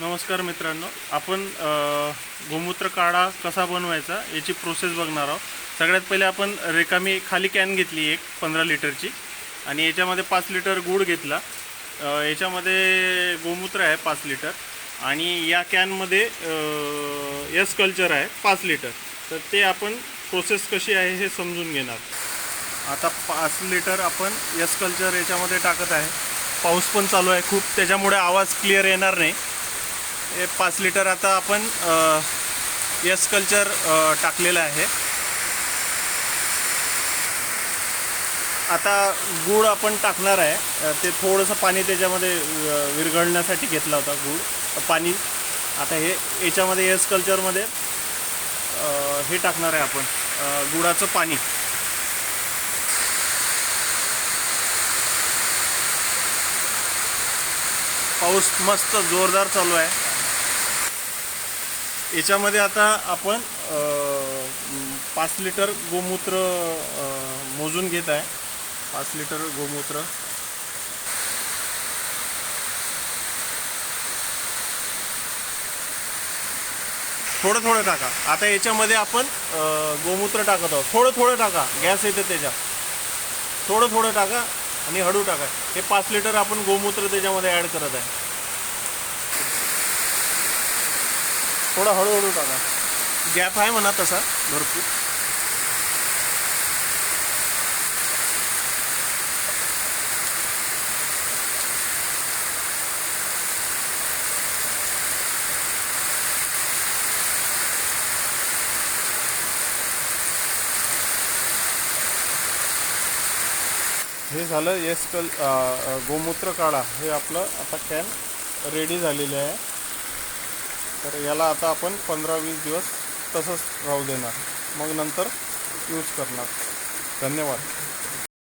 नमस्कार मित्रांनो. आपण गोमूत्र काढा कसा बनवायचा याची प्रोसेस बघणार आहोत. सगळ्यात पहिले आपण रेकामी खाली कॅन घेतली एक पंधरा लिटरची. आणि याच्यामध्ये पाच लिटर गूळ घेतला. याच्यामध्ये गोमूत्र आहे पाच लिटर. आणि या कॅनमध्ये यस कल्चर आहे पाच लिटर. तर ते आपण प्रोसेस कशी आहे हे समजून घेणार आता पाच लिटर आपण यस कल्चर याच्यामध्ये टाकत आहे. पाऊस पण चालू आहे खूप. त्याच्यामुळे आवाज क्लिअर येणार नाही. हे पाच लिटर आता आपण यस कल्चर टाकलेलं आहे. आता गूळ आपण टाकणार आहे. ते थोडंसं पाणी त्याच्यामध्ये विरघळण्यासाठी घेतला होता गूळ. पाणी आता हे याच्यामध्ये यस कल्चरमध्ये हे टाकणार आहे आपण. गुळाचं पाणी. पाऊस मस्त जोरदार चालू आहे. याच्यामध्ये आता आपण पाच लिटर गोमूत्र मोजून घेत आहे. पाच लिटर गोमूत्र. थोडं थोडं टाका. आता याच्यामध्ये आपण गोमूत्र टाकत आहोत. थोडं थोडं टाका. गॅस येते त्याच्यात. थोडं थोडं टाका आणि हळू टाका. हे पाच लिटर आपण गोमूत्र त्याच्यामध्ये ॲड करत आहे. थोडं हळूहळू टाका गॅप आहे म्हणा तसा भरपूर. हे झालं येस कल गोमूत्र काढा. हे आपलं आता कॅन रेडी झालेले आहे. तर याला आता आपण पंधरा वीस दिवस तसंच राहू देणार. मग नंतर यूज करणार. धन्यवाद.